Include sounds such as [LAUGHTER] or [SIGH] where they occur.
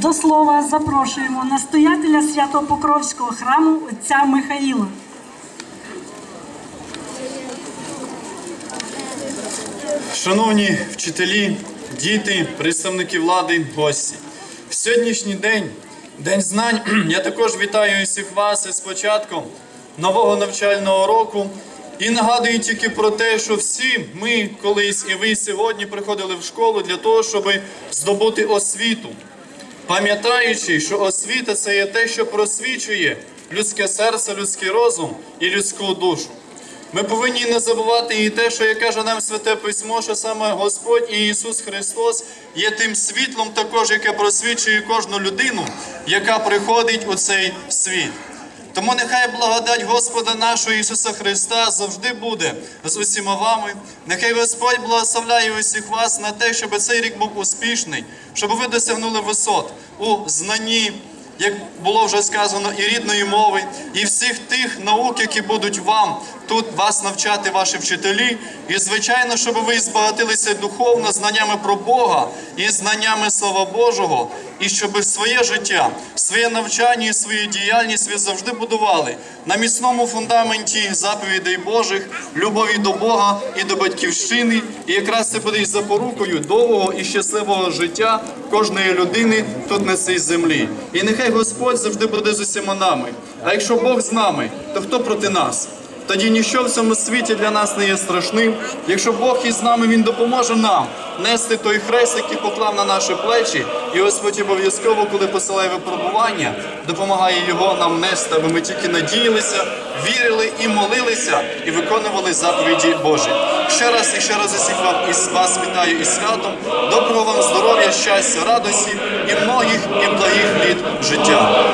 До слова запрошуємо настоятеля Свято-Покровського храму отця Михаїла. Шановні вчителі, діти, представники влади, гості. В сьогоднішній день, День знань, [CLEARS THROAT] я також вітаю усіх вас із початком нового навчального року і нагадую тільки про те, що всі ми колись і ви сьогодні приходили в школу для того, щоб здобути освіту. Пам'ятаючи, що освіта це є те, що просвічує людське серце, людський розум і людську душу. Ми повинні не забувати і те, що каже нам Святе Письмо, що саме Господь і Ісус Христос є тим світлом, також, яке просвічує кожну людину, яка приходить у цей світ. Тому нехай благодать Господа нашого Ісуса Христа завжди буде з усіма вами. Нехай Господь благословляє усіх вас на те, щоб цей рік був успішний, щоб ви досягнули висот у знанні, як було вже сказано, і рідної мови, і всіх тих наук, які будуть вам тут вас навчати ваші вчителі. І звичайно, щоб ви збагатилися духовно знаннями про Бога і знаннями Слова Божого, і щоб своє життя, своє навчання і свою діяльність ви завжди будували на міцному фундаменті заповідей Божих, любові до Бога і до батьківщини. І якраз це буде і запорукою довгого і щасливого життя кожної людини тут на цій землі. І нехай Господь завжди буде з усіма нами. А якщо Бог з нами, то хто проти нас? Тоді ніщо в цьому світі для нас не є страшним. Якщо Бог із нами, Він допоможе нам нести той хрест, який поклав на наші плечі, і Господь обов'язково, коли посилає випробування, допомагає його нам нести, аби ми тільки надіялися, вірили і молилися, і виконували заповіді Божі. Ще раз і ще раз усіх вам із вас вітаю із святом. Доброго вам здоров'я, щастя, радості і многих і благих літ життя.